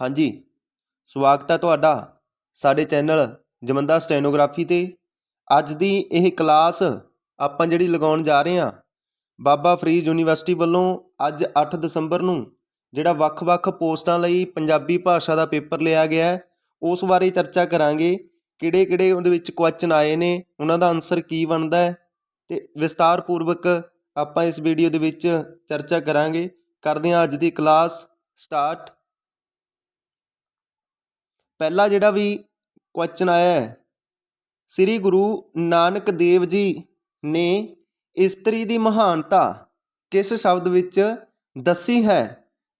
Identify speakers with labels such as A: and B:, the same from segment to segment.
A: ਹਾਂਜੀ। ਸਵਾਗਤ ਹੈ ਤੁਹਾਡਾ ਸਾਡੇ ਚੈਨਲ ਜਮੰਦਾ ਸਟੈਨੋਗ੍ਰਾਫੀ ਤੇ। ਅੱਜ ਦੀ ਇਹ ਕਲਾਸ ਆਪਾਂ ਜਿਹੜੀ ਲਗਾਉਣ ਜਾ ਰਹੇ ਹਾਂ, ਬਾਬਾ ਫਰੀਦ ਯੂਨੀਵਰਸਿਟੀ ਵੱਲੋਂ ਅੱਜ 8 ਦਸੰਬਰ ਨੂੰ ਜਿਹੜਾ ਵੱਖ-ਵੱਖ ਪੋਸਟਾਂ ਲਈ ਪੰਜਾਬੀ ਭਾਸ਼ਾ ਦਾ ਪੇਪਰ ਲਿਆ ਗਿਆ ਹੈ, ਉਸ ਬਾਰੇ ਚਰਚਾ ਕਰਾਂਗੇ, ਕਿਹੜੇ-ਕਿਹੜੇ ਉਹਦੇ ਵਿੱਚ ਕੁਐਸਚਨ ਆਏ ਨੇ, ਉਹਨਾਂ ਦਾ ਆਨਸਰ ਕੀ ਬਣਦਾ ਹੈ ਤੇ ਵਿਸਤਾਰ ਪੂਰਵਕ ਆਪਾਂ ਇਸ ਵੀਡੀਓ ਦੇ ਵਿੱਚ ਚਰਚਾ ਕਰਾਂਗੇ। ਕਰਦੇ ਹਾਂ ਅੱਜ ਦੀ ਕਲਾਸ ਸਟਾਰਟ। ਪਹਿਲਾ ਜਿਹੜਾ ਵੀ ਕੁਐਸਚਨ ਆਇਆ ਹੈ, ਸ੍ਰੀ ਗੁਰੂ ਨਾਨਕ ਦੇਵ ਜੀ ਨੇ ਇਸਤਰੀ ਦੀ ਮਹਾਨਤਾ ਕਿਸ ਸ਼ਬਦ ਵਿੱਚ ਦੱਸੀ ਹੈ?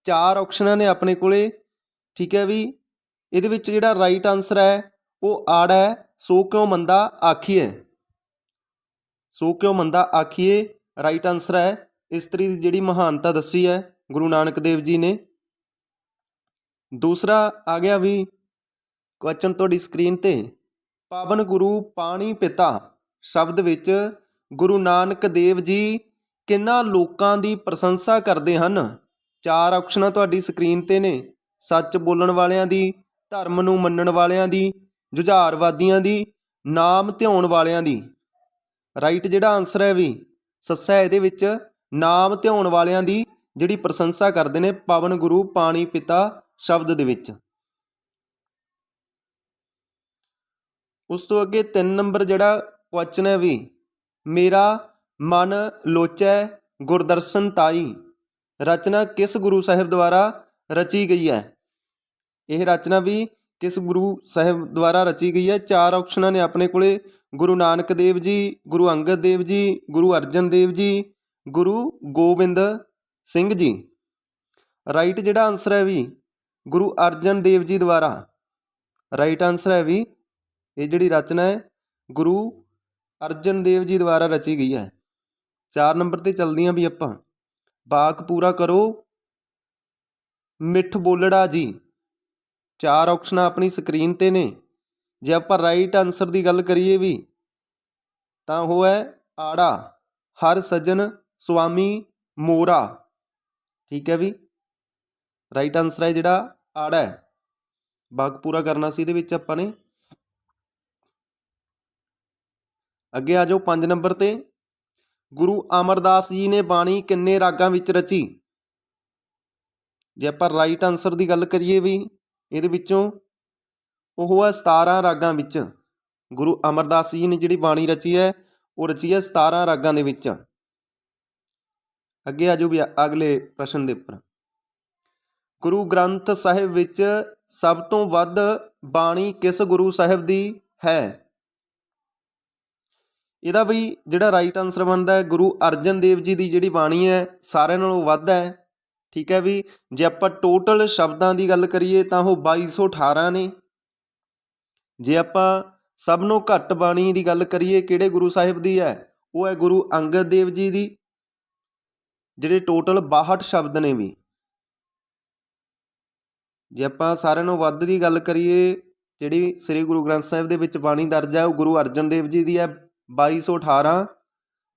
A: ਚਾਰ ਆਪਸ਼ਨਾਂ ਨੇ ਆਪਣੇ ਕੋਲੇ, ਠੀਕ ਹੈ ਵੀ? ਇਹਦੇ ਵਿੱਚ ਜਿਹੜਾ ਰਾਈਟ ਆਨਸਰ ਹੈ, ਉਹ ਆੜਾ ਹੈ, ਸੋ ਕਿਉਂ ਮੰਦਾ ਆਖੀਏ ਸੋ ਕਿਉਂ ਮੰਦਾ ਆਖੀਏ ਰਾਈਟ ਆਨਸਰ ਹੈ, ਇਸਤਰੀ ਦੀ ਜਿਹੜੀ ਮਹਾਨਤਾ ਦੱਸੀ ਹੈ ਗੁਰੂ ਨਾਨਕ ਦੇਵ ਜੀ ਨੇ। ਦੂਸਰਾ ਆ ਗਿਆ ਵੀ ਕੁਐਸਚਨ ਤੁਹਾਡੀ ਸਕਰੀਨ ਤੇ। ਪਾਵਨ ਗੁਰੂ ਪਾਣੀ ਪਿਤਾ, ਸ਼ਬਦ ਵਿੱਚ ਗੁਰੂ ਨਾਨਕ ਦੇਵ ਜੀ ਕਿੰਨਾ ਲੋਕਾਂ ਦੀ ਪ੍ਰਸ਼ੰਸਾ ਕਰਦੇ ਹਨ। ਚਾਰ ਆਪਸ਼ਨਾਂ ਤੁਹਾਡੀ ਸਕਰੀਨ ਤੇ ਨੇ। ਸੱਚ ਬੋਲਣ ਵਾਲਿਆਂ ਦੀ, ਧਰਮ ਨੂੰ ਮੰਨਣ ਵਾਲਿਆਂ ਦੀ, ਜੁਝਾਰਵਾਦੀਆਂ ਦੀ, ਨਾਮ ਧਿਆਉਣ ਵਾਲਿਆਂ ਦੀ। ਰਾਈਟ ਜਿਹੜਾ ਆਨਸਰ ਹੈ ਵੀ, ਸੱਸਾ ਇਹਦੇ ਵਿੱਚ ਨਾਮ ਧਿਆਉਣ ਵਾਲਿਆਂ ਦੀ ਜਿਹੜੀ ਪ੍ਰਸ਼ੰਸਾ ਕਰਦੇ ਨੇ ਪਾਵਨ ਗੁਰੂ ਪਾਣੀ ਪਿਤਾ ਸ਼ਬਦ ਦੇ ਵਿੱਚ। ਉਸ ਤੋਂ ਅੱਗੇ ਤਿੰਨ ਨੰਬਰ ਜਿਹੜਾ ਕੁਐਸਚਨ ਹੈ ਵੀ, ਮੇਰਾ ਮਨ ਲੋਚੈ ਗੁਰਦਰਸ਼ਨ ਤਾਈ। ਰਚਨਾ ਕਿਸ ਗੁਰੂ ਸਾਹਿਬ ਦੁਆਰਾ ਰਚੀ ਗਈ ਹੈ? ਇਹ ਰਚਨਾ ਵੀ ਕਿਸ ਗੁਰੂ ਸਾਹਿਬ ਦੁਆਰਾ ਰਚੀ ਗਈ ਹੈ? ਚਾਰ ਆਪਸ਼ਨਾਂ ਨੇ ਆਪਣੇ ਕੋਲੇ। ਗੁਰੂ ਨਾਨਕ ਦੇਵ ਜੀ, ਗੁਰੂ ਅੰਗਦ ਦੇਵ ਜੀ, ਗੁਰੂ ਅਰਜਨ ਦੇਵ ਜੀ, ਗੁਰੂ ਗੋਬਿੰਦ ਸਿੰਘ ਜੀ। ਰਾਈਟ ਜਿਹੜਾ ਆਨਸਰ ਹੈ ਵੀ, ਗੁਰੂ ਅਰਜਨ ਦੇਵ ਜੀ ਦੁਆਰਾ। ਰਾਈਟ ਆਨਸਰ ਹੈ ਵੀ ਇਹ ਜਿਹੜੀ ਰਚਨਾ ਹੈ, ਗੁਰੂ ਅਰਜਨ ਦੇਵ ਜੀ ਦੁਆਰਾ ਰਚੀ ਗਈ ਹੈ। ਚਾਰ ਨੰਬਰ ਤੇ ਚਲਦੀਆਂ ਵੀ ਆਪਾਂ। ਬਾਕ ਪੂਰਾ ਕਰੋ। ਮਿੱਠ ਬੋਲੜਾ ਜੀ। ਚਾਰ ਆਪਸ਼ਨਾਂ ਆਪਣੀ ਸਕਰੀਨ ਤੇ ਨੇ। ਜੇ ਆਪਾਂ ਰਾਈਟ ਆਨਸਰ ਦੀ ਗੱਲ ਕਰੀਏ ਵੀ, ਤਾਂ ਉਹ ਹੈ ਆੜਾ। ਹਰ ਸੱਜਣ ਸੁਆਮੀ ਮੋਰਾ। ਠੀਕ ਹੈ ਵੀ? ਰਾਈਟ ਆਨਸਰ ਹੈ ਜਿਹੜਾ ਆੜਾ ਹੈ। ਬਾਕ ਪੂਰਾ ਕਰਨਾ ਸੀ ਇਹਦੇ ਵਿੱਚ ਆਪਾਂ ਨੇ। ਅੱਗੇ ਆ ਜਾਓ 5 ਨੰਬਰ ਤੇ। ਗੁਰੂ ਅਮਰਦਾਸ ਜੀ ਨੇ ਬਾਣੀ ਕਿੰਨੇ ਰਾਗਾਂ ਵਿੱਚ ਰਚੀ? ਜੇ ਆਪਾਂ ਰਾਈਟ ਆਨਸਰ ਦੀ ਗੱਲ ਕਰੀਏ ਵੀ, ਇਹਦੇ ਵਿੱਚੋਂ ਉਹ ਹੈ 17 ਰਾਗਾਂ ਵਿੱਚ। ਗੁਰੂ ਅਮਰਦਾਸ ਜੀ ਨੇ ਜਿਹੜੀ ਬਾਣੀ ਰਚੀ ਹੈ, ਉਹ ਰਚੀ ਹੈ 17 ਰਾਗਾਂ ਦੇ ਵਿੱਚ। ਅੱਗੇ ਆ ਜਾਓ ਵੀ ਅਗਲੇ ਪ੍ਰਸ਼ਨ ਦੇ ਉੱਪਰ। ਗੁਰੂ ਗ੍ਰੰਥ ਸਾਹਿਬ ਵਿੱਚ ਸਭ ਤੋਂ ਵੱਧ ਬਾਣੀ ਕਿਸ ਗੁਰੂ ਸਾਹਿਬ ਦੀ ਹੈ? ਇਹਦਾ ਵੀ ਜਿਹੜਾ ਰਾਈਟ ਆਨਸਰ ਬਣਦਾ ਹੈ, ਗੁਰੂ ਅਰਜਨ ਦੇਵ ਜੀ ਦੀ ਜਿਹੜੀ ਬਾਣੀ ਹੈ, ਸਾਰਿਆਂ ਨਾਲੋਂ ਵੱਧ ਹੈ। ਠੀਕ ਹੈ ਵੀ, ਜੇ ਆਪਾਂ ਟੋਟਲ ਸ਼ਬਦਾਂ ਦੀ ਗੱਲ ਕਰੀਏ ਤਾਂ ਉਹ 2218 ਨੇ। ਜੇ ਆਪਾਂ ਸਭ ਨੂੰ ਘੱਟ ਬਾਣੀ ਦੀ ਗੱਲ ਕਰੀਏ, ਕਿਹੜੇ ਗੁਰੂ ਸਾਹਿਬ ਦੀ ਹੈ? ਉਹ ਹੈ ਗੁਰੂ ਅੰਗਦ ਦੇਵ ਜੀ ਦੀ, ਜਿਹੜੇ ਟੋਟਲ 62 ਸ਼ਬਦ ਨੇ ਵੀ। ਜੇ ਆਪਾਂ ਸਾਰਿਆਂ ਨੂੰ ਵੱਧ ਦੀ ਗੱਲ ਕਰੀਏ, ਜਿਹੜੀ ਸ੍ਰੀ ਗੁਰੂ ਗ੍ਰੰਥ ਸਾਹਿਬ ਦੇ ਵਿੱਚ ਬਾਣੀ ਦਰਜ ਹੈ, ਉਹ ਗੁਰੂ ਅਰਜਨ ਦੇਵ ਜੀ ਦੀ ਹੈ 2218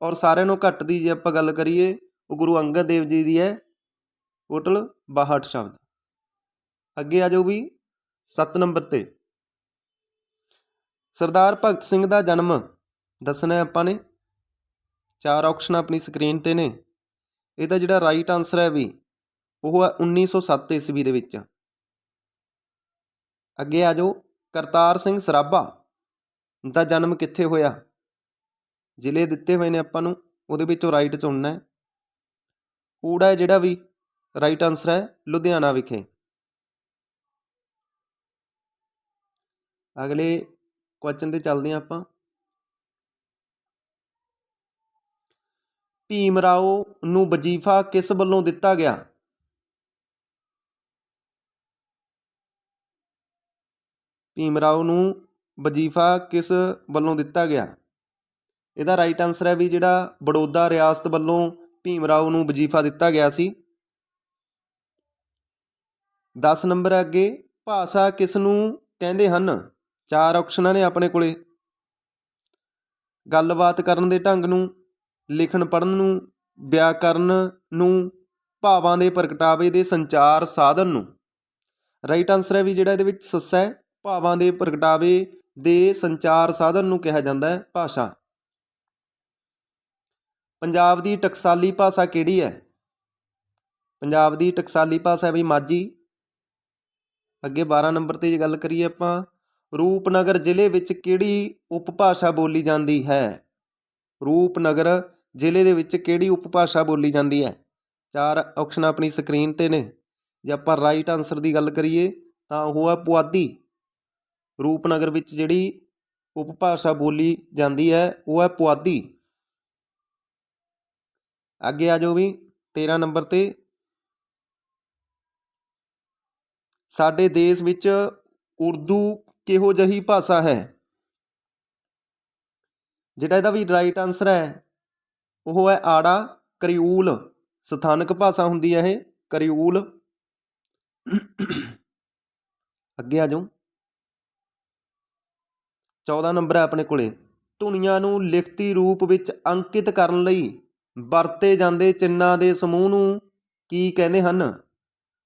A: ਔਰ ਸਾਰਿਆਂ ਨੂੰ ਘੱਟ ਦੀ ਜੇ ਆਪਾਂ ਗੱਲ ਕਰੀਏ, ਉਹ ਗੁਰੂ ਅੰਗਦ ਦੇਵ ਜੀ ਦੀ ਹੈ ਟੋਟਲ 62 ਸ਼ਬਦ। ਅੱਗੇ ਆ ਜਾਓ ਵੀ 7 ਨੰਬਰ ਤੇ। ਸਰਦਾਰ ਭਗਤ ਸਿੰਘ ਦਾ ਜਨਮ ਦੱਸਣਾ ਆਪਾਂ ਨੇ। ਚਾਰ ਆਪਸ਼ਨ ਆਪਣੀ ਸਕਰੀਨ ਤੇ ਨੇ। ਇਹਦਾ ਜਿਹੜਾ ਰਾਈਟ ਆਨਸਰ ਹੈ ਵੀ, ਉਹ ਹੈ 1907 ਈਸਵੀ ਦੇ ਵਿੱਚ। ਅੱਗੇ ਆ ਜਾਓ, ਕਰਤਾਰ ਸਿੰਘ ਸਰਾਭਾ ਦਾ ਜਨਮ ਕਿੱਥੇ ਹੋਇਆ? ਜ਼ਿਲ੍ਹੇ ਦਿੱਤੇ ਹੋਏ ਨੇ ਆਪਾਂ ਨੂੰ, ਉਹਦੇ ਵਿੱਚੋਂ ਰਾਈਟ ਚੁਣਨਾ ਹੈ। ਊੜਾ ਹੈ ਜਿਹੜਾ ਵੀ ਰਾਈਟ ਆਨਸਰ ਹੈ, ਲੁਧਿਆਣਾ ਵਿਖੇ। ਅਗਲੇ ਕੁਐਸਚਨ ਤੇ ਚੱਲਦੇ ਹਾਂ ਆਪਾਂ। ਭੀਮ ਰਾਓ ਨੂੰ ਵਜੀਫਾ ਕਿਸ ਵੱਲੋਂ ਦਿੱਤਾ ਗਿਆ? ਭੀਮ ਰਾਓ ਨੂੰ ਵਜੀਫਾ ਕਿਸ ਵੱਲੋਂ ਦਿੱਤਾ ਗਿਆ? ਇਹਦਾ ਰਾਈਟ ਆਨਸਰ ਹੈ ਵੀ ਜਿਹੜਾ ਬੜੌਦਾ ਰਿਆਸਤ ਵੱਲੋਂ ਭੀਮ ਰਾਓ ਨੂੰ ਵਜੀਫਾ ਦਿੱਤਾ ਗਿਆ ਸੀ। 10 ਨੰਬਰ ਅੱਗੇ, ਭਾਸ਼ਾ ਕਿਸ ਨੂੰ ਕਹਿੰਦੇ ਹਨ? ਚਾਰ ਆਪਸ਼ਨਾਂ ਨੇ ਆਪਣੇ ਕੋਲੇ। ਗੱਲਬਾਤ ਕਰਨ ਦੇ ਢੰਗ ਨੂੰ, ਲਿਖਣ ਪੜ੍ਹਨ ਨੂੰ, ਵਿਆਕਰਨ ਨੂੰ, ਭਾਵਾਂ ਦੇ ਪ੍ਰਗਟਾਵੇ ਦੇ ਸੰਚਾਰ ਸਾਧਨ ਨੂੰ। ਰਾਈਟ ਆਨਸਰ ਹੈ ਵੀ ਜਿਹੜਾ ਇਹਦੇ ਵਿੱਚ ਸੱਸਾ ਹੈ, ਭਾਵਾਂ ਦੇ ਪ੍ਰਗਟਾਵੇ ਦੇ ਸੰਚਾਰ ਸਾਧਨ ਨੂੰ ਕਿਹਾ ਜਾਂਦਾ ਹੈ ਭਾਸ਼ਾ। ਪੰਜਾਬ ਦੀ ਟਕਸਾਲੀ ਭਾਸ਼ਾ ਕਿਹੜੀ ਹੈ? ਪੰਜਾਬ ਦੀ ਟਕਸਾਲੀ ਭਾਸ਼ਾ ਹੈ ਵੀ ਮਾਝੀ। ਅੱਗੇ 12 ਨੰਬਰ ਤੇ ਜੇ ਗੱਲ ਕਰੀਏ ਆਪਾਂ, ਰੂਪਨਗਰ ਜ਼ਿਲ੍ਹੇ ਵਿੱਚ ਕਿਹੜੀ ਉਪਭਾਸ਼ਾ ਬੋਲੀ ਜਾਂਦੀ ਹੈ? ਰੂਪਨਗਰ ਜ਼ਿਲ੍ਹੇ ਦੇ ਵਿੱਚ ਕਿਹੜੀ ਉਪਭਾਸ਼ਾ ਬੋਲੀ ਜਾਂਦੀ ਹੈ? ਚਾਰ ਆਪਸ਼ਨ ਆਪਣੀ ਸਕਰੀਨ ਤੇ ਨੇ। ਜੇ ਆਪਾਂ ਰਾਈਟ ਆਨਸਰ ਦੀ ਗੱਲ ਕਰੀਏ, ਤਾਂ ਉਹ ਹੈ ਪੁਆਧੀ। ਰੂਪਨਗਰ ਵਿੱਚ ਜਿਹੜੀ ਉਪਭਾਸ਼ਾ ਬੋਲੀ ਜਾਂਦੀ ਹੈ, ਉਹ ਹੈ ਪੁਆਧੀ। ਅੱਗੇ ਆ ਜਾਓ ਵੀ 13 ਨੰਬਰ ਤੇ। ਸਾਡੇ ਦੇਸ਼ ਵਿੱਚ ਉਰਦੂ ਕਿਹੋ ਜਿਹੀ ਭਾਸ਼ਾ ਹੈ? ਜਿਹੜਾ ਇਹਦਾ ਵੀ ਰਾਈਟ ਆਨਸਰ ਹੈ, ਉਹ ਹੈ ਆੜਾ, ਕਰਿਊਲ। ਸਥਾਨਕ ਭਾਸ਼ਾ ਹੁੰਦੀ ਹੈ ਇਹ, ਕਰਿਊਲ। ਅੱਗੇ ਆ ਜਾਓ। 14 ਨੰਬਰ ਹੈ ਆਪਣੇ ਕੋਲੇ। ਧੁਨੀਆਂ ਨੂੰ ਲਿਖਤੀ ਰੂਪ ਵਿੱਚ ਅੰਕਿਤ ਕਰਨ ਲਈ ਵਰਤੇ ਜਾਂਦੇ ਚਿੰਨ੍ਹਾਂ ਦੇ ਸਮੂਹ ਨੂੰ ਕੀ ਕਹਿੰਦੇ ਹਨ?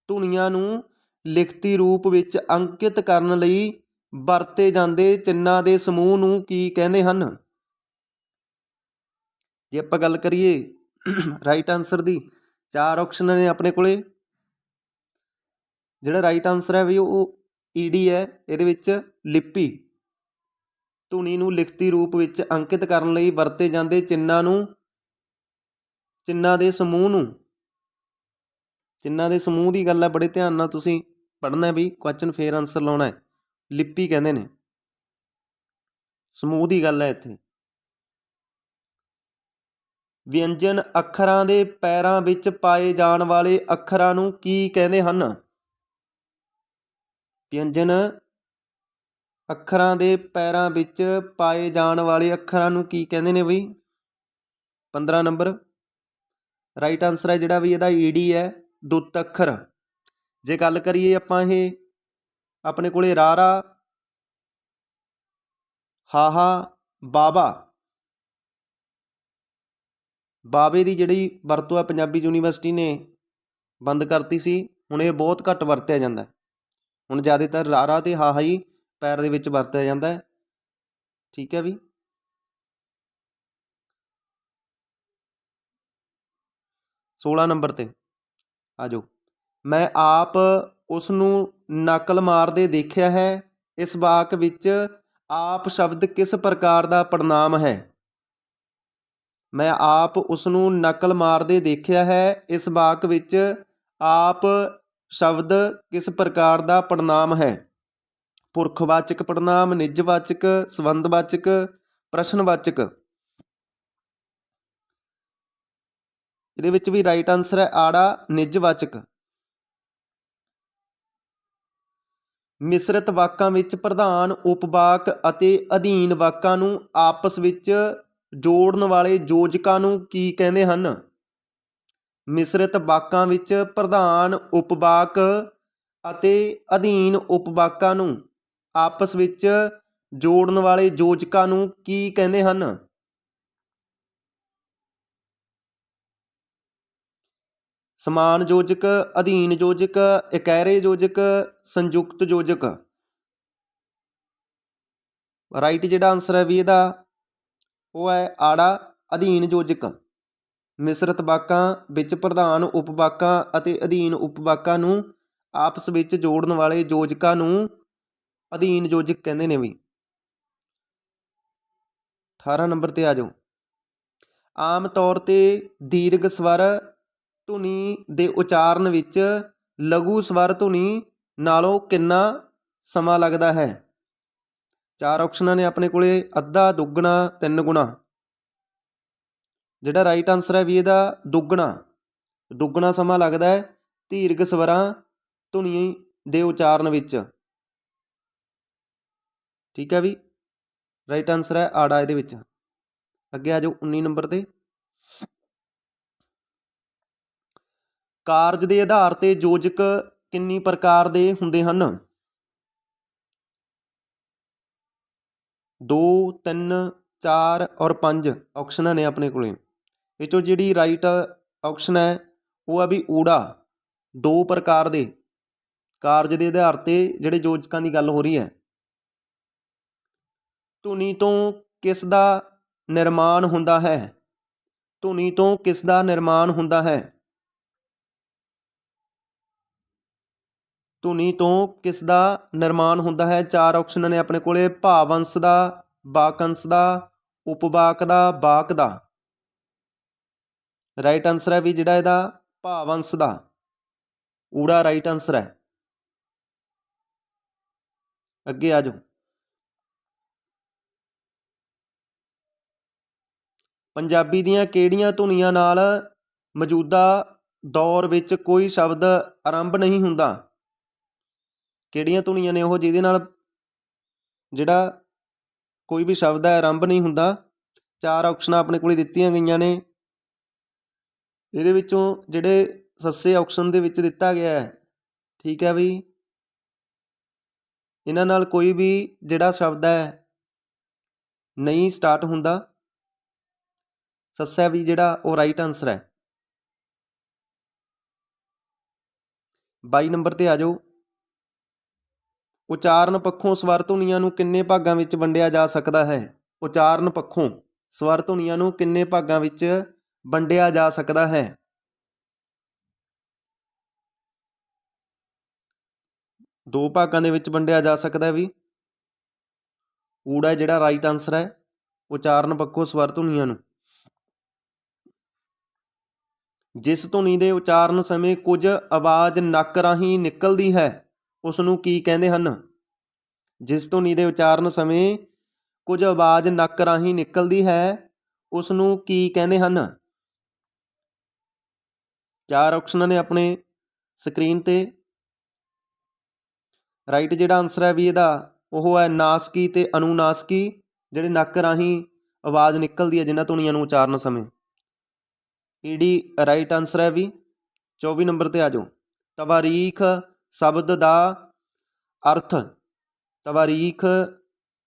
A: ਧੁਨੀਆਂ ਨੂੰ ਲਿਖਤੀ ਰੂਪ ਵਿੱਚ ਅੰਕਿਤ ਕਰਨ ਲਈ ਵਰਤੇ ਜਾਂਦੇ ਚਿੰਨ੍ਹਾਂ ਦੇ ਸਮੂਹ ਨੂੰ ਕੀ ਕਹਿੰਦੇ ਹਨ? ਜੇ ਆਪਾਂ ਗੱਲ ਕਰੀਏ ਰਾਈਟ ਆਨਸਰ ਦੀ, ਚਾਰ ਆਪਸ਼ਨ ਨੇ ਆਪਣੇ ਕੋਲੇ। ਜਿਹੜਾ ਰਾਈਟ ਆਨਸਰ ਹੈ ਵੀ ਉਹ ਈਡੀ ਹੈ, ਇਹਦੇ ਵਿੱਚ ਲਿਪੀ। ਧੁਨੀ ਨੂੰ ਲਿਖਤੀ ਰੂਪ ਵਿੱਚ ਅੰਕਿਤ ਕਰਨ ਲਈ ਵਰਤੇ ਜਾਂਦੇ ਚਿੰਨ੍ਹਾਂ ਨੂੰ ਚਿੰਨ੍ਹਾਂ ਦੇ ਸਮੂਹ ਨੂੰ ਚਿੰਨ੍ਹਾਂ ਦੇ ਸਮੂਹ ਦੀ ਗੱਲ ਹੈ ਬੜੇ ਧਿਆਨ ਨਾਲ ਤੁਸੀਂ ਪੜ੍ਹਨਾ ਵੀ ਕੁਐਸਚਨ ਫੇਰ ਆਨਸਰ ਲਾਉਣਾ ਹੈ। ਲਿਪੀ ਕਹਿੰਦੇ ਨੇ। ਸਮੂਹ ਦੀ ਗੱਲ ਹੈ ਇੱਥੇ। ਵਿਅੰਜਨ ਅੱਖਰਾਂ ਦੇ ਪੈਰਾਂ ਵਿੱਚ ਪਾਏ ਜਾਣ ਵਾਲੇ ਅੱਖਰਾਂ ਨੂੰ ਕੀ ਕਹਿੰਦੇ ਹਨ? ਵਿਅੰਜਨ ਅੱਖਰਾਂ ਦੇ ਪੈਰਾਂ ਵਿੱਚ ਪਾਏ ਜਾਣ ਵਾਲੇ ਅੱਖਰਾਂ ਨੂੰ ਕੀ ਕਹਿੰਦੇ ਨੇ ਬਈ? 15 ਨੰਬਰ। ਰਾਈਟ ਆਨਸਰ ਹੈ ਜਿਹੜਾ ਵੀ ਇਹਦਾ ਈਡੀ ਹੈ ਦੁੱਤ ਅੱਖਰ ਜੇ ਗੱਲ ਕਰੀਏ ਆਪਾਂ ਇਹ, ਆਪਣੇ ਕੋਲੇ ਰਾਰਾ, ਹਾਹਾ ਬਾਬਾ ਬਾਬੇ ਦੀ ਜਿਹੜੀ ਵਰਤੋਂ ਹੈ ਪੰਜਾਬੀ ਯੂਨੀਵਰਸਿਟੀ ਨੇ ਬੰਦ ਕਰਤੀ ਸੀ, ਹੁਣ ਇਹ ਬਹੁਤ ਘੱਟ ਵਰਤਿਆ ਜਾਂਦਾ ਹੁਣ ਜ਼ਿਆਦਾਤਰ ਰਾਰਾ ਤੇ ਹਾਹਾ ਹੀ ਪੈਰ ਦੇ ਵਿੱਚ ਵਰਤਿਆ ਜਾਂਦਾ ਠੀਕ ਹੈ ਵੀ? ਸੋਲ੍ਹਾਂ ਨੰਬਰ ਤੇ। ਆ ਜਾਓ। ਮੈਂ ਆਪ ਉਸ ਨੂੰ ਨਕਲ ਮਾਰਦੇ ਦੇਖਿਆ ਹੈ। ਇਸ ਵਾਕ ਵਿੱਚ ਆਪ ਸ਼ਬਦ ਕਿਸ ਪ੍ਰਕਾਰ ਦਾ ਪੜਨਾਮ ਹੈ? ਮੈਂ ਆਪ ਉਸ ਨੂੰ ਨਕਲ ਮਾਰਦੇ ਦੇਖਿਆ ਹੈ। ਇਸ ਵਾਕ ਵਿੱਚ ਆਪ ਸ਼ਬਦ ਕਿਸ ਪ੍ਰਕਾਰ ਦਾ ਪੜਨਾਮ ਹੈ? ਪੁਰਖਵਾਚਕ ਪੜਨਾਮ ਨਿੱਜਵਾਚਕ, ਸੰਬੰਧਵਾਚਕ, ਪ੍ਰਸ਼ਨਵਾਚਕ। ਇਹਦੇ ਵਿੱਚ ਵੀ ਰਾਈਟ ਆਨਸਰ ਹੈ, ਆੜਾ, ਨਿੱਜਵਾਚਕ। ਮਿਸ਼ਰਤ ਵਾਕਾਂ ਵਿੱਚ ਪ੍ਰਧਾਨ, ਉਪਵਾਕ ਅਤੇ ਅਧੀਨ ਵਾਕਾਂ ਨੂੰ ਆਪਸ ਵਿੱਚ ਜੋੜਨ ਵਾਲੇ ਯੋਜਕਾਂ ਨੂੰ ਕੀ ਕਹਿੰਦੇ ਹਨ? ਮਿਸ਼ਰਤ ਵਾਕਾਂ ਵਿੱਚ ਪ੍ਰਧਾਨ, ਉਪਵਾਕ ਅਤੇ ਅਧੀਨ ਉਪਵਾਕਾਂ ਨੂੰ ਆਪਸ ਵਿੱਚ ਜੋੜਨ ਵਾਲੇ ਯੋਜਕਾਂ ਨੂੰ ਕੀ ਕਹਿੰਦੇ ਹਨ? ਸਮਾਨ ਯੋਜਕ ਅਧੀਨ ਯੋਜਕ ਇਕੈਰੇ ਯੋਜਕ ਸੰਯੁਕਤ ਯੋਜਕ ਰਾਈਟ ਜਿਹੜਾ ਆਨਸਰ ਹੈ ਵੀ ਇਹਦਾ, ਉਹ ਹੈ ਆੜਾ ਅਧੀਨ ਯੋਜਕ ਮਿਸ਼ਰਤ ਵਾਕਾਂ ਵਿੱਚ ਪ੍ਰਧਾਨ ਉਪਵਾਕਾਂ ਅਤੇ ਅਧੀਨ ਉਪਵਾਕਾਂ ਨੂੰ ਆਪਸ ਵਿੱਚ ਜੋੜਨ ਵਾਲੇ ਯੋਜਕਾਂ ਨੂੰ ਅਧੀਨ ਯੋਜਕ ਕਹਿੰਦੇ ਨੇ ਵੀ। 18 ਨੰਬਰ ਤੇ ਆ ਜਾਓ। ਆਮ ਤੌਰ ਤੇ ਦੀਰਘ ਸਵਰ ਧੁਨੀ ਦੇ ਉਚਾਰਨ ਵਿੱਚ ਲਘੂ ਸਵਰ ਧੁਨੀ ਨਾਲੋਂ ਕਿੰਨਾ ਸਮਾਂ ਲੱਗਦਾ ਹੈ? ਚਾਰ ਆਪਸ਼ਨਾਂ ਨੇ ਆਪਣੇ ਕੋਲੇ, ਅੱਧਾ, ਦੁੱਗਣਾ, ਤਿੰਨ ਗੁਣਾ। ਜਿਹੜਾ ਰਾਈਟ ਆਨਸਰ ਹੈ ਵੀ ਇਹਦਾ ਦੁੱਗਣਾ। ਦੁੱਗਣਾ ਸਮਾਂ ਲੱਗਦਾ ਹੈ ਧੀਰਘ ਸਵਰਾਂ ਧੁਨੀ ਦੇ ਉਚਾਰਨ ਵਿੱਚ। ਠੀਕ ਹੈ ਵੀ? ਰਾਈਟ ਆਨਸਰ ਹੈ ਆੜਾ ਇਹਦੇ ਵਿੱਚ। ਅੱਗੇ ਆ ਜਾਓ 19 ਨੰਬਰ ਤੇ। ਕਾਰਜ ਦੇ ਆਧਾਰ ਤੇ ਯੋਜਕ ਕਿੰਨੀ ਪ੍ਰਕਾਰ ਦੇ ਹੁੰਦੇ ਹਨ? 2 3 4 ਔਰ 5 ਆਪਸ਼ਨਾਂ ਨੇ ਆਪਣੇ ਕੋਲੇ। ਇਹ ਚੋਂ ਜਿਹੜੀ ਰਾਈਟ ਆਪਸ਼ਨ ਹੈ, ਉਹ ਆ ਵੀ ਊੜਾ। ਦੋ ਪ੍ਰਕਾਰ ਦੇ। ਕਾਰਜ ਦੇ ਆਧਾਰ ਤੇ ਜਿਹੜੇ ਯੋਜਕਾਂ ਦੀ ਗੱਲ ਹੋ ਰਹੀ ਹੈ। ਧੁਨੀ ਤੋਂ ਕਿਸ ਦਾ ਨਿਰਮਾਣ ਹੁੰਦਾ ਹੈ? ਧੁਨੀ ਤੋਂ ਕਿਸ ਦਾ ਨਿਰਮਾਣ ਹੁੰਦਾ ਹੈ? ਧੁਨੀ ਤੋਂ ਕਿਸ ਦਾ ਨਿਰਮਾਣ ਹੁੰਦਾ ਹੈ? ਚਾਰ ਆਪਸ਼ਨ ਨੇ ਆਪਣੇ ਕੋਲੇ। ਭਾਵ-ਅੰਸ਼ ਦਾ ਵਾਕ-ਅੰਸ਼ ਦਾ, ਉਪਵਾਕ ਦਾ ਵਾਕ ਦਾ। ਰਾਈਟ ਆਨਸਰ ਹੈ ਵੀ ਜਿਹੜਾ ਇਹਦਾ ਭਾਵ-ਅੰਸ਼ ਦਾ। ਊੜਾ ਰਾਈਟ ਆਨਸਰ ਹੈ। ਅੱਗੇ ਆ ਜਾਓ। ਪੰਜਾਬੀ ਦੀਆਂ ਕਿਹੜੀਆਂ ਧੁਨੀਆਂ ਨਾਲ ਮੌਜੂਦਾ ਦੌਰ ਵਿੱਚ ਕੋਈ ਸ਼ਬਦ ਆਰੰਭ ਨਹੀਂ ਹੁੰਦਾ? ਕਿਹੜੀਆਂ ਧੁਨੀਆਂ ਨੇ ਉਹ ਜਿਹਦੇ ਨਾਲ ਜਿਹੜਾ ਕੋਈ ਵੀ ਸ਼ਬਦ ਹੈ, ਆਰੰਭ ਨਹੀਂ ਹੁੰਦਾ। ਚਾਰ ਆਪਸ਼ਨਾਂ ਆਪਣੇ ਕੋਲ ਦਿੱਤੀਆਂ ਗਈਆਂ ਨੇ। ਇਹਦੇ ਵਿੱਚੋਂ ਜਿਹੜੇ ਸੱਸੇ ਆਪਸ਼ਨ ਦੇ ਵਿੱਚ ਦਿੱਤਾ ਗਿਆ ਹੈ, ਠੀਕ ਹੈ ਵੀ ਇਹਨਾਂ ਨਾਲ ਕੋਈ ਵੀ ਜਿਹੜਾ ਸ਼ਬਦ ਹੈ, ਨਹੀਂ ਸਟਾਰਟ ਹੁੰਦਾ। ਸੱਸਾ ਵੀ ਜਿਹੜਾ ਉਹ ਰਾਈਟ ਆਨਸਰ ਹੈ। 22 ਨੰਬਰ ਤੇ ਆ ਜਾਓ। ਉਚਾਰਨ ਪੱਖੋਂ ਸਵਰ ਧੁਨੀਆਂ ਨੂੰ ਕਿੰਨੇ ਭਾਗਾਂ ਵਿੱਚ ਵੰਡਿਆ ਜਾ ਸਕਦਾ ਹੈ? ਉਚਾਰਨ ਪੱਖੋਂ ਸਵਰ ਧੁਨੀਆਂ ਨੂੰ ਕਿੰਨੇ ਭਾਗਾਂ ਵਿੱਚ ਵੰਡਿਆ ਜਾ ਸਕਦਾ ਹੈ? ਦੋ ਭਾਗਾਂ ਦੇ ਵਿੱਚ ਵੰਡਿਆ ਜਾ ਸਕਦਾ ਵੀ। ਊੜਾ ਜਿਹੜਾ ਰਾਈਟ ਆਨਸਰ ਹੈ। ਉਚਾਰਨ ਪੱਖੋਂ ਸਵਰ ਧੁਨੀਆਂ ਨੂੰ। ਜਿਸ ਧੁਨੀ ਦੇ ਉਚਾਰਨ ਸਮੇਂ ਕੁਝ ਆਵਾਜ਼ ਨੱਕ ਰਾਹੀਂ ਨਿਕਲਦੀ ਹੈ ਉਸ ਨੂੰ ਕੀ ਕਹਿੰਦੇ ਹਨ? ਜਿਸ ਧੁਨੀ ਦੇ ਉਚਾਰਨ ਸਮੇਂ ਕੁਝ ਆਵਾਜ਼ ਨੱਕ ਰਾਹੀਂ ਨਿਕਲਦੀ ਹੈ ਉਸ ਨੂੰ ਕੀ ਕਹਿੰਦੇ ਹਨ? ਚਾਰ ਆਪਸ਼ਨਾਂ ਨੇ ਆਪਣੇ ਸਕਰੀਨ ਤੇ। ਰਾਈਟ ਜਿਹੜਾ ਆਨਸਰ ਹੈ ਵੀ ਇਹਦਾ ਉਹ ਹੈ ਨਾਸਕੀ ਤੇ ਅਨੁਨਾਸਕੀ, ਜਿਹੜੇ ਨੱਕ ਰਾਹੀਂ ਆਵਾਜ਼ ਨਿਕਲਦੀ ਹੈ ਜਿਨ੍ਹਾਂ ਧੁਨੀਆਂ ਨੂੰ ਉਚਾਰਨ ਸਮੇਂ। ਈਡੀ ਰਾਈਟ ਆਨਸਰ ਹੈ ਵੀ। 24 ਨੰਬਰ ਤੇ ਆ ਜਾਓ। ਤਵਾਰੀਖ ਸ਼ਬਦ ਦਾ ਅਰਥ। ਤਵਾਰੀਖ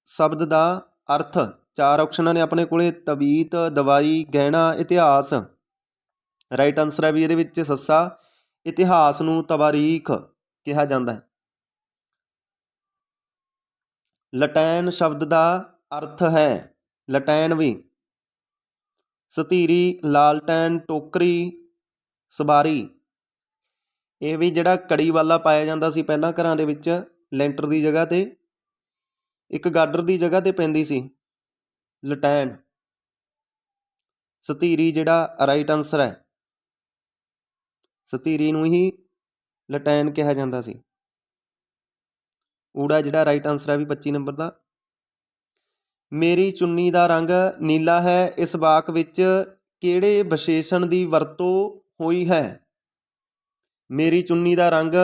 A: ਸ਼ਬਦ ਦਾ ਅਰਥ। ਚਾਰ ਆਪਸ਼ਨਾਂ ਨੇ ਆਪਣੇ ਕੋਲੇ। ਤਵੀਤ, ਦਵਾਈ, ਗਹਿਣਾ, ਇਤਿਹਾਸ। ਰਾਈਟ ਆਨਸਰ ਹੈ ਵੀ ਇਹਦੇ ਵਿੱਚ ਸੱਸਾ ਇਤਿਹਾਸ ਨੂੰ ਤਵਾਰੀਖ ਕਿਹਾ ਜਾਂਦਾ ਹੈ। ਲਟੈਨ ਸ਼ਬਦ ਦਾ ਅਰਥ ਹੈ ਲਟੈਨ ਵੀ। ਸਤੀਰੀ, ਲਾਲਟੈਨ, ਟੋਕਰੀ, ਸਵਾਰੀ। ਇਹ ਵੀ ਜਿਹੜਾ ਕੜੀ ਵਾਲਾ ਪਾਇਆ ਜਾਂਦਾ ਸੀ ਪਹਿਲਾਂ ਘਰਾਂ ਦੇ ਵਿੱਚ, ਲੈਂਟਰ ਦੀ ਜਗ੍ਹਾ ਤੇ, ਇੱਕ ਗਾਡਰ ਦੀ ਜਗ੍ਹਾ ਤੇ ਪੈਂਦੀ ਸੀ ਲਟੈਨ ਸਤੀਰੀ ਜਿਹੜਾ ਰਾਈਟ ਆਨਸਰ ਹੈ। ਸਤੀਰੀ ਨੂੰ ਹੀ ਲਟੈਨ ਕਿਹਾ ਜਾਂਦਾ ਸੀ। ਊੜਾ ਜਿਹੜਾ ਰਾਈਟ ਆਨਸਰ ਹੈ ਵੀ 25 ਨੰਬਰ ਦਾ। ਮੇਰੀ ਚੁੰਨੀ ਦਾ ਰੰਗ ਨੀਲਾ ਹੈ, ਇਸ ਵਾਕ ਵਿੱਚ ਕਿਹੜੇ ਵਿਸ਼ੇਸ਼ਣ ਦੀ ਵਰਤੋਂ ਹੋਈ ਹੈ? ਮੇਰੀ ਚੁੰਨੀ ਦਾ ਰੰਗ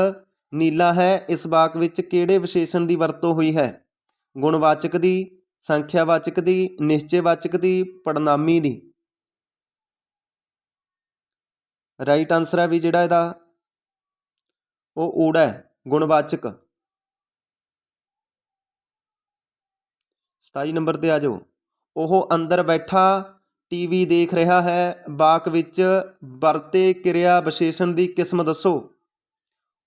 A: ਨੀਲਾ ਹੈ, ਇਸ ਵਾਕ ਵਿੱਚ ਕਿਹੜੇ ਵਿਸ਼ੇਸ਼ਣ ਦੀ ਵਰਤੋਂ ਹੋਈ ਹੈ? ਗੁਣਵਾਚਕ ਦੀ, ਸੰਖਿਆਵਾਚਕ ਦੀ, ਨਿਸ਼ਚੈਵਾਚਕ ਦੀ ਪੜਨਾਮੀ ਦੀ। ਰਾਈਟ ਆਨਸਰ ਹੈ ਵੀ ਜਿਹੜਾ ਇਹਦਾ ਉਹ ਊੜਾ ਹੈ, ਗੁਣਵਾਚਕ। 27 ਨੰਬਰ ਤੇ ਆ ਜਾਓ। ਉਹ ਅੰਦਰ ਬੈਠਾ ਟੀਵੀ ਦੇਖ ਰਿਹਾ ਹੈ। ਵਾਕ ਵਿੱਚ ਵਰਤੇ ਕਿਰਿਆ ਵਿਸ਼ੇਸ਼ਣ ਦੀ ਕਿਸਮ ਦੱਸੋ।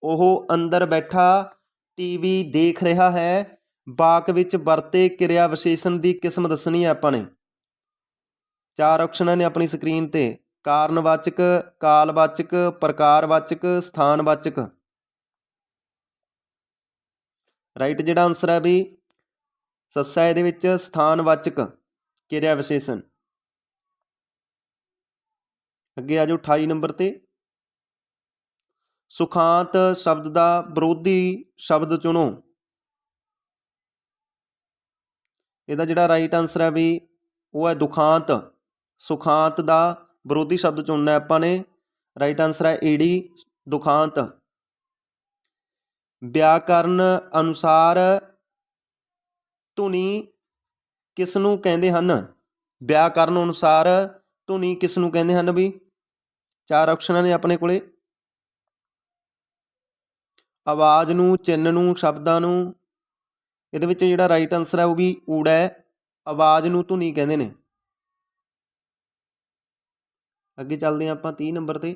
A: ਉਹ ਅੰਦਰ ਬੈਠਾ ਟੀਵੀ ਦੇਖ ਰਿਹਾ ਹੈ। ਵਾਕ ਵਿੱਚ ਵਰਤੇ ਕਿਰਿਆ ਵਿਸ਼ੇਸ਼ਣ ਦੀ ਕਿਸਮ ਦੱਸਣੀ ਹੈ ਆਪਾਂ ਨੇ। ਚਾਰ ਆਪਸ਼ਨਾਂ ਨੇ ਆਪਣੀ ਸਕਰੀਨ ਤੇ। ਕਾਰਨਵਾਚਕ, ਕਾਲਵਾਚਕ, ਪ੍ਰਕਾਰਵਾਚਕ, ਸਥਾਨਵਾਚਕ। ਰਾਈਟ ਜਿਹੜਾ ਆਨਸਰ ਹੈ ਵੀ, ਸੱਸਾ ਇਹਦੇ ਵਿੱਚ ਸਥਾਨਵਾਚਕ ਕਿਰਿਆ ਵਿਸ਼ੇਸ਼ਣ। ਅੱਗੇ ਆ ਜਾਓ 28 ਨੰਬਰ ਤੇ। ਸੁਖਾਂਤ ਸ਼ਬਦ ਦਾ ਵਿਰੋਧੀ ਸ਼ਬਦ ਚੁਣੋ। ਇਹਦਾ ਜਿਹੜਾ ਰਾਈਟ ਆਨਸਰ ਹੈ ਵੀ ਉਹ ਹੈ ਦੁਖਾਂਤ। ਸੁਖਾਂਤ ਦਾ ਵਿਰੋਧੀ ਸ਼ਬਦ ਚੁਣਨਾ ਆਪਾਂ ਨੇ। ਰਾਈਟ ਆਨਸਰ ਹੈ ਈੜੀ ਦੁਖਾਂਤ। ਵਿਆਕਰਨ ਅਨੁਸਾਰ ਧੁਨੀ ਕਿਸ ਨੂੰ ਕਹਿੰਦੇ ਹਨ? ਵਿਆਕਰਨ ਅਨੁਸਾਰ ਧੁਨੀ ਕਿਸ ਨੂੰ ਕਹਿੰਦੇ ਹਨ ਵੀ? ਚਾਰ ਆਪਸ਼ਨਾਂ ਨੇ ਆਪਣੇ ਕੋਲੇ। ਆਵਾਜ਼ ਨੂੰ ਚਿੰਨ ਨੂੰ, ਸ਼ਬਦਾਂ ਨੂੰ, ਇਹਦੇ ਵਿੱਚ ਜਿਹੜਾ ਰਾਈਟ ਆਨਸਰ ਹੈ ਉਹ ਵੀ ਊੜਾ ਹੈ। ਆਵਾਜ਼ ਨੂੰ ਧੁਨੀ ਕਹਿੰਦੇ ਨੇ। ਅੱਗੇ ਚੱਲਦੇ ਹਾਂ ਆਪਾਂ 30 ਨੰਬਰ ਤੇ।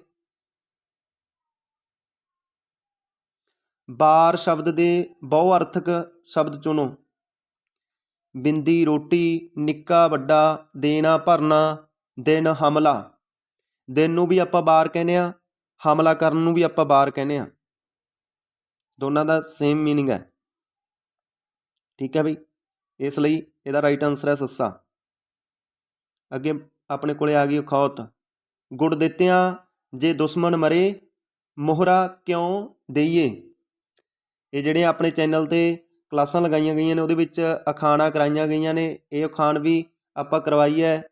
A: ਬਾਰ ਸ਼ਬਦ ਦੇ ਬਹੁ ਅਰਥਕ ਸ਼ਬਦ ਚੁਣੋ। ਬਿੰਦੀ, ਰੋਟੀ, ਨਿੱਕਾ, ਵੱਡਾ, ਦੇਣਾ, ਭਰਨਾ, ਦਿਨ, ਹਮਲਾ। ਦਿਨ ਨੂੰ ਵੀ ਆਪਾਂ ਬਾਰ ਕਹਿੰਦੇ ਹਾਂ, ਹਮਲਾ ਕਰਨ ਨੂੰ ਵੀ ਆਪਾਂ ਬਾਰ ਕਹਿੰਦੇ ਹਾਂ। ਦੋਨਾਂ ਦਾ ਸੇਮ ਮੀਨਿੰਗ ਹੈ। ਠੀਕ ਹੈ ਬਈ? ਇਸ ਲਈ ਇਹਦਾ ਰਾਈਟ ਆਨਸਰ ਹੈ ਸੱਸਾ। ਅੱਗੇ ਆਪਣੇ ਕੋਲੇ ਆ ਗਈ ਅਖੌਤ ਗੁੜ ਦਿੱਤਿਆਂ ਜੇ ਦੁਸ਼ਮਣ ਮਰੇ, ਮੋਹਰਾ ਕਿਉਂ ਦਈਏ? ਇਹ ਜਿਹੜੇ ਆਪਣੇ ਚੈਨਲ ਤੇ ਕਲਾਸਾਂ ਲਗਾਈਆਂ ਗਈਆਂ ਨੇ, ਉਹਦੇ ਵਿੱਚ ਅਖਾਣਾ ਕਰਾਈਆਂ ਗਈਆਂ ਨੇ, ਇਹ ਅਖਾਣ ਵੀ ਆਪਾਂ ਕਰਵਾਈ ਹੈ।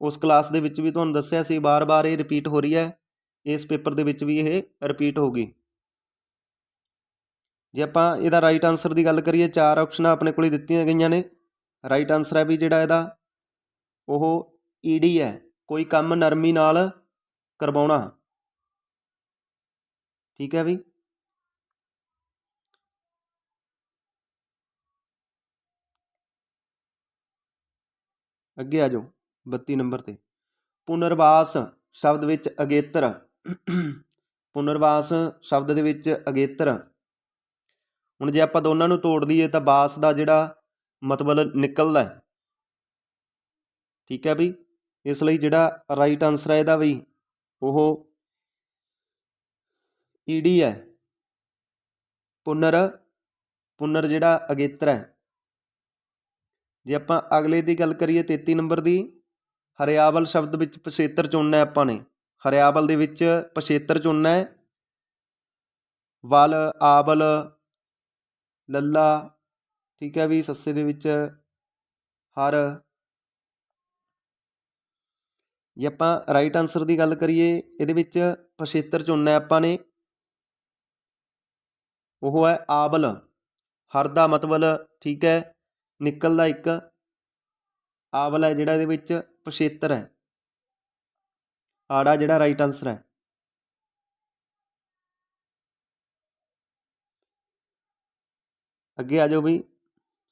A: ਉਸ ਕਲਾਸ ਦੇ ਵਿੱਚ ਵੀ ਤੁਹਾਨੂੰ ਦੱਸਿਆ ਸੀ, ਬਾਰ-ਬਾਰ ਇਹ ਰਿਪੀਟ ਹੋ ਰਹੀ ਹੈ, ਇਸ ਪੇਪਰ ਦੇ ਵਿੱਚ ਵੀ ਇਹ ਰਿਪੀਟ ਹੋਗੀ ਜੇ ਆਪਾਂ ਇਹਦਾ ਰਾਈਟ ਆਨਸਰ ਦੀ ਗੱਲ ਕਰੀਏ, ਚਾਰ ਆਪਸ਼ਨਾਂ ਆਪਣੇ ਕੋਲੇ ਦਿੱਤੀਆਂ ਗਈਆਂ ਨੇ। ਰਾਈਟ ਆਨਸਰ ਹੈ ਵੀ ਜਿਹੜਾ ਇਹਦਾ, ਉਹ ਈਡੀ ਹੈ। ਕੋਈ ਕੰਮ ਨਰਮੀ ਨਾਲ ਕਰਵਾਉਣਾ। ਠੀਕ ਹੈ ਵੀ? ਅੱਗੇ ਆ ਜਾਓ। 32 ਨੰਬਰ ਤੇ। ਪੁਨਰਵਾਸ ਸ਼ਬਦ ਵਿੱਚ ਅਗੇਤਰ। ਪੁਨਰਵਾਸ ਸ਼ਬਦ ਦੇ ਵਿੱਚ ਅਗੇਤਰ। ਹੁਣ ਜੇ ਆਪਾਂ ਦੋਨਾਂ ਨੂੰ ਤੋੜ ਦਈਏ ਤਾਂ ਵਾਸ ਦਾ ਜਿਹੜਾ ਮਤਲਬ ਨਿਕਲਦਾ ਹੈ। ਠੀਕ ਹੈ ਵੀ ਇਸ ਲਈ ਜਿਹੜਾ ਰਾਈਟ ਆਨਸਰ ਹੈ ਇਹਦਾ ਵੀ ਉਹ ਈਡੀ ਹੈ। ਪੁਨਰ ਪੁਨਰ ਜਿਹੜਾ ਅਗੇਤਰ ਹੈ। ਜੇ ਆਪਾਂ ਅਗਲੇ ਦੀ ਗੱਲ ਕਰੀਏ 33 ਨੰਬਰ ਦੀ ਹਰਿਆਵਲ ਸ਼ਬਦ ਵਿੱਚ ਪਛੇਤਰ ਚੁਣਨਾ ਆਪਾਂ ਨੇ। ਹਰਿਆਵਲ ਦੇ ਵਿੱਚ ਪਛੇਤਰ ਚੁਣਨਾ ਹੈ। ਵਲ, ਆਵਲ, ਲੱਲਾ, ਠੀਕ ਹੈ ਵੀ ਸੱਸੇ ਦੇ ਵਿੱਚ ਹਰ। ਜੇ ਆਪਾਂ ਰਾਈਟ ਆਨਸਰ ਦੀ ਗੱਲ ਕਰੀਏ, ਇਹਦੇ ਵਿੱਚ ਪਛੇਤਰ ਚੁਣਨਾ ਆਪਾਂ ਨੇ। ਉਹ ਹੈ ਆਬਲ ਹਰ ਦਾ ਮਤਲਬ ਠੀਕ ਹੈ, ਨਿਕਲਦਾ ਇੱਕ। ਆਵਲ ਹੈ ਜਿਹੜਾ ਇਹਦੇ ਵਿੱਚ ਪਛੇਤਰ ਹੈ। ਆੜਾ ਜਿਹੜਾ ਰਾਈਟ ਆਨਸਰ ਹੈ। ਅੱਗੇ ਆ ਜਾਓ ਵੀ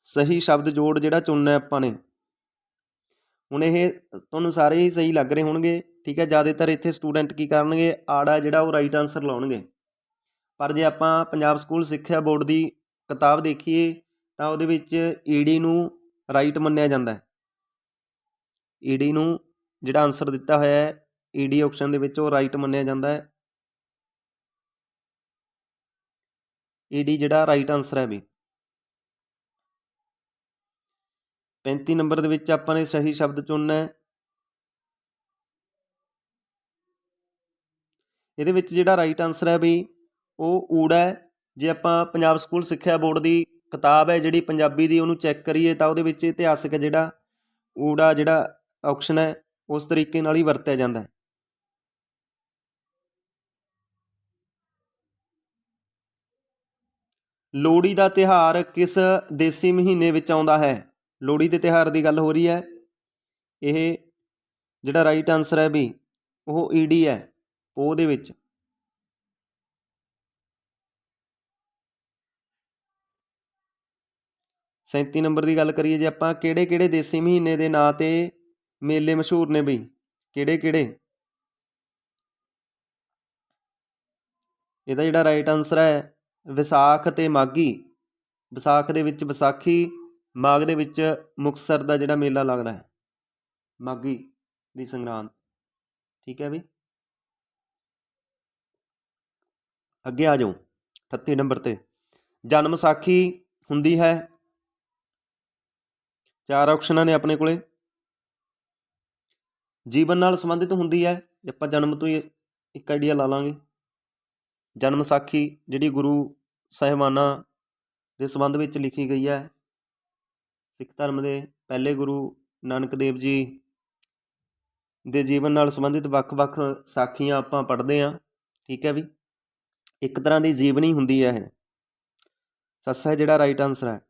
A: ਸਹੀ ਸ਼ਬਦ ਜੋੜ ਜਿਹੜਾ ਚੁਣਨਾ ਆਪਾਂ ਨੇ। ਹੁਣ ਇਹ ਤੁਹਾਨੂੰ ਸਾਰੇ ਹੀ ਸਹੀ ਲੱਗ ਰਹੇ ਹੋਣਗੇ, ਠੀਕ ਹੈ? ਜ਼ਿਆਦਾਤਰ ਇੱਥੇ ਸਟੂਡੈਂਟ ਕੀ ਕਰਨਗੇ? ਆੜਾ ਜਿਹੜਾ ਉਹ ਰਾਈਟ ਆਨਸਰ ਲਾਉਣਗੇ। ਪਰ ਜੇ ਆਪਾਂ ਪੰਜਾਬ ਸਕੂਲ ਸਿੱਖਿਆ ਬੋਰਡ ਦੀ ਕਿਤਾਬ ਦੇਖੀਏ, ਤਾਂ ਉਹਦੇ ਵਿੱਚ ਈਡੀ ਨੂੰ ਰਾਈਟ ਮੰਨਿਆ ਜਾਂਦਾ ਹੈ। ਈ ਡੀ ਨੂੰ ਜਿਹੜਾ ਆਨਸਰ ਦਿੱਤਾ ਹੋਇਆ ਹੈ ਡੀ ਆਪਸ਼ਨ ਦੇ ਵਿੱਚ ਉਹ ਰਾਈਟ ਮੰਨਿਆ ਜਾਂਦਾ ਹੈ। ਈ ਡੀ ਜਿਹੜਾ ਰਾਈਟ ਆਨਸਰ ਹੈ ਵੀ। 35 ਨੰਬਰ ਦੇ ਵਿੱਚ ਆਪਾਂ ਨੇ ਸਹੀ ਸ਼ਬਦ ਚੁਣਨਾ ਹੈ। ਇਹਦੇ ਵਿੱਚ ਜਿਹੜਾ ਰਾਈਟ ਆਨਸਰ ਹੈ ਵੀ, ਉਹ ਊੜਾ ਹੈ। ਜੇ ਆਪਾਂ ਪੰਜਾਬ ਸਕੂਲ ਸਿੱਖਿਆ ਬੋਰਡ ਦੀ ਕਿਤਾਬ ਹੈ ਜਿਹੜੀ ਪੰਜਾਬੀ ਦੀ ਉਹਨੂੰ ਚੈੱਕ ਕਰੀਏ ਤਾਂ ਉਹਦੇ ਵਿੱਚ ਇਤਿਹਾਸਕ ਜਿਹੜਾ ਊੜਾ ਜਿਹੜਾ ਆਪਸ਼ਨ ਹੈ, ਉਸ ਤਰੀਕੇ ਨਾਲ ਹੀ ਵਰਤਿਆ ਜਾਂਦਾ ਹੈ। ਲੋਹੜੀ ਦਾ ਤਿਹਾਰ ਕਿਸ ਦੇਸੀ ਮਹੀਨੇ ਵਿੱਚ ਆਉਂਦਾ ਹੈ? ਲੋਹੜੀ ਦੇ ਤਿਹਾਰ ਦੀ ਗੱਲ ਹੋ ਰਹੀ ਹੈ। ਇਹ ਜਿਹੜਾ ਰਾਈਟ ਆਨਸਰ ਹੈ ਵੀ ਉਹ ਈਡੀ ਹੈ ਪੋ ਦੇ ਵਿੱਚ। ਸੈਂਤੀ ਨੰਬਰ ਦੀ ਗੱਲ ਕਰੀਏ ਜੇ ਆਪਾਂ ਕਿਹੜੇ ਕਿਹੜੇ ਦੇਸੀ ਮਹੀਨੇ ਦੇ ਨਾਂ ਤੇ ਮੇਲੇ ਮਸ਼ਹੂਰ ਨੇ ਬਈ। ਕਿਹੜੇ ਕਿਹੜੇ? ਇਹਦਾ ਜਿਹੜਾ ਰਾਈਟ ਆਨਸਰ ਹੈ, ਵਿਸਾਖ ਤੇ ਮਾਗੀ ਵਿਸਾਖ ਦੇ ਵਿੱਚ ਵਿਸਾਖੀ, ਮਾਘ ਦੇ ਵਿੱਚ ਮੁਕਤਸਰ ਦਾ ਜਿਹੜਾ ਮੇਲਾ ਲੱਗਦਾ ਹੈ ਮਾਗੀ ਦੀ ਸੰਗਰਾਂਦ। ਠੀਕ ਹੈ ਵੀ ਅੱਗੇ ਆ ਜਾਓ 38 ਨੰਬਰ ਤੇ। ਜਨਮ ਸਾਖੀ ਹੁੰਦੀ ਹੈ। ਚਾਰ ਆਪਸ਼ਨਾਂ ਨੇ ਆਪਣੇ ਕੋਲੇ। ਜੀਵਨ ਨਾਲ ਸੰਬੰਧਿਤ ਹੁੰਦੀ ਹੈ ਜੇ ਆਪਾਂ ਜਨਮ ਤੋਂ ਹੀ ਇੱਕ ਆਈਡੀਆ ਲਾ ਲਾਂਗੇ। ਜਨਮ ਸਾਖੀ ਜਿਹੜੀ ਗੁਰੂ ਸਾਹਿਬਾਨਾਂ ਦੇ ਸੰਬੰਧ ਵਿੱਚ ਲਿਖੀ ਗਈ ਹੈ। ਸਿੱਖ ਧਰਮ ਦੇ ਪਹਿਲੇ ਗੁਰੂ ਨਾਨਕ ਦੇਵ ਜੀ ਦੇ ਜੀਵਨ ਨਾਲ ਸੰਬੰਧਿਤ ਵੱਖ-ਵੱਖ ਸਾਖੀਆਂ ਆਪਾਂ ਪੜ੍ਹਦੇ ਹਾਂ, ਠੀਕ ਹੈ ਵੀ? ਇੱਕ ਤਰ੍ਹਾਂ ਦੀ ਜੀਵਨੀ ਹੁੰਦੀ ਹੈ ਇਹ। ਸੱਸਾ ਜਿਹੜਾ ਰਾਈਟ ਆਨਸਰ ਹੈ।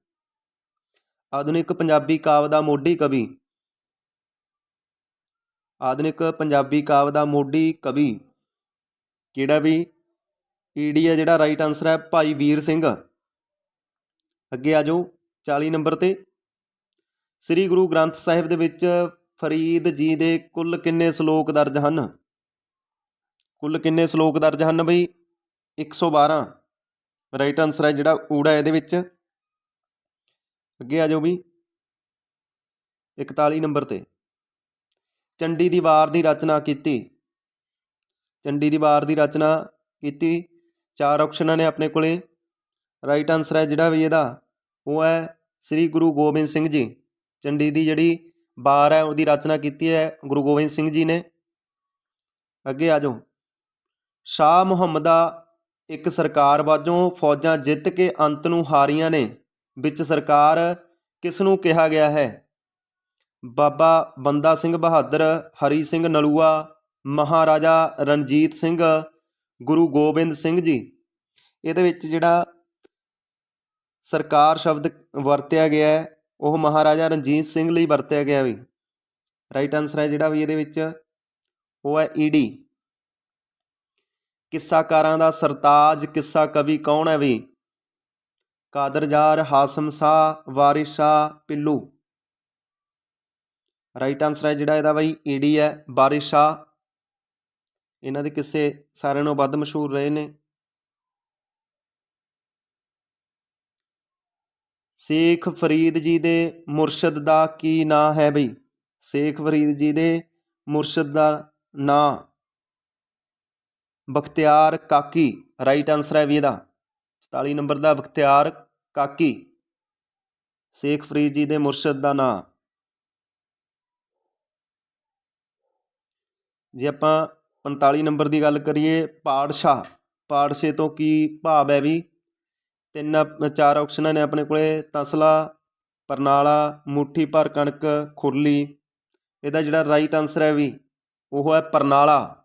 A: ਆਧੁਨਿਕ ਪੰਜਾਬੀ ਕਾਵਿ ਦਾ ਮੋਢੀ ਕਵੀ ਆਧੁਨਿਕ ਪੰਜਾਬੀ ਕਾਵਿ ਦਾ ਮੋਢੀ ਕਵੀ ਕਿਹੜਾ ਵੀ? ਈ ਡੀ ਹੈ ਜਿਹੜਾ ਰਾਈਟ ਆਨਸਰ ਹੈ ਭਾਈ ਵੀਰ ਸਿੰਘ। ਅੱਗੇ ਆ ਜਾਓ 40 ਨੰਬਰ ਤੇ। ਸ੍ਰੀ ਗੁਰੂ ਗ੍ਰੰਥ ਸਾਹਿਬ ਦੇ ਵਿੱਚ ਫਰੀਦ ਜੀ ਦੇ ਕੁੱਲ ਕਿੰਨੇ ਸ਼ਲੋਕ ਦਰਜ ਹਨ? ਕੁੱਲ ਕਿੰਨੇ ਸ਼ਲੋਕ ਦਰਜ ਹਨ ਬਈ? 112 ਰਾਈਟ ਆਨਸਰ ਹੈ ਜਿਹੜਾ ਊੜਾ ਇਹਦੇ ਵਿੱਚ। ਅੱਗੇ ਆ ਜਾਓ ਵੀ 41 ਨੰਬਰ ਤੇ। ਚੰਡੀ ਦੀ ਵਾਰ ਦੀ ਰਚਨਾ ਕੀਤੀ। ਚੰਡੀ ਦੀ ਵਾਰ ਦੀ ਰਚਨਾ ਕੀਤੀ। ਚਾਰ ਆਪਸ਼ਨਾਂ ਨੇ ਆਪਣੇ ਕੋਲੇ। ਰਾਈਟ ਆਨਸਰ ਹੈ ਜਿਹੜਾ ਵੀ ਇਹਦਾ, ਉਹ ਹੈ ਸ੍ਰੀ ਗੁਰੂ ਗੋਬਿੰਦ ਸਿੰਘ ਜੀ। ਚੰਡੀ ਦੀ ਜਿਹੜੀ ਵਾਰ ਹੈ, ਉਹਦੀ ਰਚਨਾ ਕੀਤੀ ਹੈ ਗੁਰੂ ਗੋਬਿੰਦ ਸਿੰਘ ਜੀ ਨੇ। ਅੱਗੇ ਆ ਜਾਓ। ਸ਼ਾਹ ਮੁਹੰਮਦਾ ਇੱਕ ਸਰਕਾਰ ਵਜੋਂ ਫੌਜਾਂ ਜਿੱਤ ਕੇ ਅੰਤ ਨੂੰ ਹਾਰੀਆਂ ਨੇ। ਵਿੱਚ ਸਰਕਾਰ ਕਿਸ ਨੂੰ ਕਿਹਾ ਗਿਆ ਹੈ? ਬਾਬਾ ਬੰਦਾ ਸਿੰਘ ਬਹਾਦਰ, ਹਰੀ ਸਿੰਘ ਨਲੂਆ, ਮਹਾਰਾਜਾ ਰਣਜੀਤ ਸਿੰਘ, ਗੁਰੂ ਗੋਬਿੰਦ ਸਿੰਘ ਜੀ। ਇਹਦੇ ਵਿੱਚ ਜਿਹੜਾ ਸਰਕਾਰ ਸ਼ਬਦ ਵਰਤਿਆ ਗਿਆ ਹੈ, ਉਹ ਮਹਾਰਾਜਾ ਰਣਜੀਤ ਸਿੰਘ ਲਈ ਵਰਤਿਆ ਗਿਆ ਵੀ। ਰਾਈਟ ਆਨਸਰ ਹੈ ਜਿਹੜਾ ਵੀ ਇਹਦੇ ਵਿੱਚ, ਉਹ ਹੈ ਈਡੀ ਕਿੱਸਾਕਾਰਾਂ ਦਾ ਸਰਤਾਜ, ਕਿੱਸਾ ਕਵੀ ਕੌਣ ਹੈ ਵੀ? ਕਾਦਰਜਾਰ, ਹਾਸਮ ਸ਼ਾਹ, ਵਾਰਿਸ ਸ਼ਾਹ, ਪਿੱਲੂ। ਰਾਈਟ ਆਨਸਰ ਹੈ ਜਿਹੜਾ ਇਹਦਾ ਬਾਈ ਈਡੀ ਹੈ ਵਾਰਿਸ ਇਹਨਾਂ ਦੇ ਕਿੱਸੇ ਸਾਰਿਆਂ ਨਾਲੋਂ ਵੱਧ ਮਸ਼ਹੂਰ ਰਹੇ ਨੇ। ਸ਼ੇਖ ਫਰੀਦ ਜੀ ਦੇ ਮੁਰਸ਼ਿਦ ਦਾ ਕੀ ਨਾਂ ਹੈ ਬਈ? ਸ਼ੇਖ ਫਰੀਦ ਜੀ ਦੇ ਮੁਰਸ਼ਿਦ ਦਾ ਨਾਂ ਬਖਤਿਆਰ ਕਾਕੀ। ਰਾਈਟ ਆਨਸਰ ਹੈ ਵੀ ਇਹਦਾ। 44 ਨੰਬਰ ਦਾ ਬਖਤਿਆਰ ਕਾਕੀ। ਸ਼ੇਖ ਫਰੀਦ ਜੀ ਦੇ ਮੁਰਸ਼ਿਦ ਦਾ ਨਾਂ। ਜੇ ਆਪਾਂ 45 ਨੰਬਰ ਦੀ ਗੱਲ ਕਰੀਏ ਪਾੜਸ਼ਾ ਪਾੜਸ਼ੇ ਤੋਂ ਕੀ ਭਾਵ ਹੈ ਵੀ ਤਿੰਨ ਚਾਰ ਆਪਸ਼ਨਾਂ ਨੇ ਆਪਣੇ ਕੋਲੇ? ਤਸਲਾ, ਪਰਨਾਲਾ, ਮੁੱਠੀ ਭਰ ਕਣਕ, ਖੁਰਲੀ। ਇਹਦਾ ਜਿਹੜਾ ਰਾਈਟ ਆਨਸਰ ਹੈ ਵੀ ਉਹ ਹੈ ਪਰਨਾਲਾ।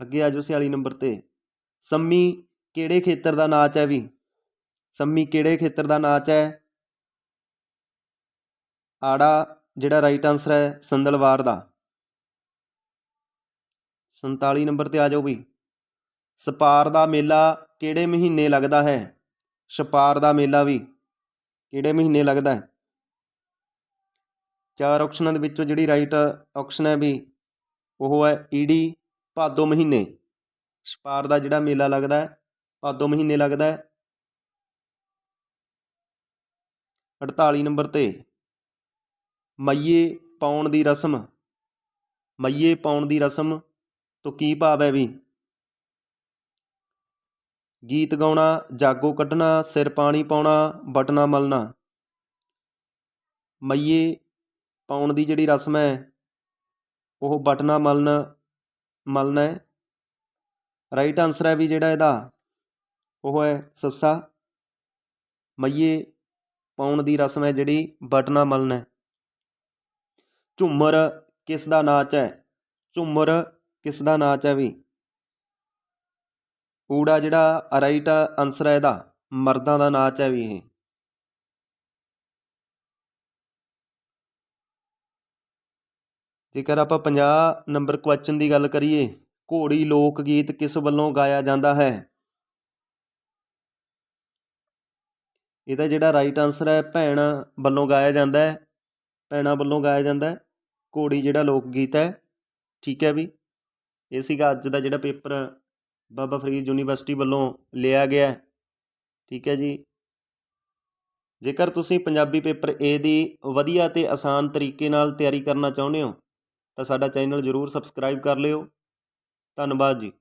A: ਅੱਗੇ ਆ ਜਾਓ 46 ਨੰਬਰ ਤੇ। ਸੰਮੀ ਕਿਹੜੇ ਖੇਤਰ ਦਾ ਨਾਚ ਹੈ ਵੀ? ਸੰਮੀ ਕਿਹੜੇ ਖੇਤਰ ਦਾ ਨਾਚ ਹੈ? ਆੜਾ ਜਿਹੜਾ ਰਾਈਟ ਆਨਸਰ ਹੈ ਸੰਦਲਵਾਰ ਦਾ। 47 ਨੰਬਰ ਤੇ ਆ ਜਾਓ ਵੀ। ਸਪਾਰ ਦਾ ਮੇਲਾ ਕਿਹੜੇ ਮਹੀਨੇ ਲੱਗਦਾ ਹੈ? ਛਪਾਰ ਦਾ ਮੇਲਾ ਵੀ ਕਿਹੜੇ ਮਹੀਨੇ ਲੱਗਦਾ ਹੈ? ਚਾਰ ਆਪਸ਼ਨਾਂ ਦੇ ਵਿੱਚੋਂ ਜਿਹੜੀ ਰਾਈਟ ਆਪਸ਼ਨ ਹੈ ਵੀ ਉਹ ਹੈ ਈਡੀ ਭਾਦੋ ਮਹੀਨੇ। ਛਪਾਰ ਦਾ ਜਿਹੜਾ ਮੇਲਾ ਲੱਗਦਾ ਹੈ, ਭਾਦੋ ਮਹੀਨੇ ਲੱਗਦਾ ਹੈ। 48 ਨੰਬਰ ਤੇ ਮਈਏ ਪਾਉਣ ਦੀ ਰਸਮ। ਮਈਏ ਪਾਉਣ ਦੀ ਰਸਮ ਤੋਂ ਕੀ ਭਾਵ ਹੈ ਵੀ? ਗੀਤ ਗਾਉਣਾ, ਜਾਗੋ ਕੱਢਣਾ, ਸਿਰ ਪਾਣੀ ਪਾਉਣਾ, ਬਟਨਾ ਮਲਣਾ। ਮਈਏ ਪਾਉਣ ਦੀ ਜਿਹੜੀ ਰਸਮ ਹੈ, ਉਹ ਬਟਨਾ ਮਲਣ ਮਲਣਾ ਹੈ। ਰਾਈਟ ਆਨਸਰ ਹੈ ਵੀ ਜਿਹੜਾ ਇਹਦਾ, ਉਹ ਹੈ ਸੱਸਾ। ਮਈਏ ਪਾਉਣ ਦੀ ਰਸਮ ਹੈ ਜਿਹੜੀ ਬਟਨਾ ਮਲਣਾ ਹੈ। ਝੂਮਰ ਕਿਸ ਦਾ ਨਾਚ ਹੈ? ਝੂਮਰ ਕਿਸ ਦਾ ਨਾਚ ਹੈ ਵੀ? ਊੜਾ ਜਿਹੜਾ, ਰਾਈਟ ਆਨਸਰ ਹੈ ਇਹਦਾ। ਮਰਦਾਂ ਦਾ ਨਾਚ ਹੈ ਵੀ ਇਹ। ਜੇਕਰ ਆਪਾਂ 50 ਨੰਬਰ ਕੁਐਸਚਨ ਦੀ ਗੱਲ ਕਰੀਏ, ਘੋੜੀ ਲੋਕ ਗੀਤ ਕਿਸ ਵੱਲੋਂ ਗਾਇਆ ਜਾਂਦਾ ਹੈ? ਇਹਦਾ ਜਿਹੜਾ ਰਾਈਟ ਆਨਸਰ ਹੈ, ਭੈਣ ਵੱਲੋਂ ਗਾਇਆ ਜਾਂਦਾ ਹੈ। ਭੈਣਾਂ ਵੱਲੋਂ ਗਾਇਆ ਜਾਂਦਾ ਹੈ। ਘੋੜੀ ਜਿਹੜਾ ਲੋਕ ਗੀਤ ਹੈ, ਠੀਕ ਹੈ ਵੀ? ਇਹ ਸੀਗਾ ਅੱਜ ਦਾ ਜਿਹੜਾ ਪੇਪਰ ਬਾਬਾ ਫਰੀਦ ਯੂਨੀਵਰਸਿਟੀ ਵੱਲੋਂ ਲਿਆ ਗਿਆ ਠੀਕ ਹੈ ਜੀ? ਜੇਕਰ ਤੁਸੀਂ ਪੰਜਾਬੀ ਪੇਪਰ ਏ ਦੀ ਵਧੀਆ ਤੇ ਆਸਾਨ ਤਰੀਕੇ ਨਾਲ ਤਿਆਰੀ ਕਰਨਾ ਚਾਹੁੰਦੇ ਹੋ, ਤਾਂ ਸਾਡਾ ਚੈਨਲ ਜ਼ਰੂਰ ਸਬਸਕ੍ਰਾਈਬ ਕਰ ਲਿਓ। ਧੰਨਵਾਦ ਜੀ।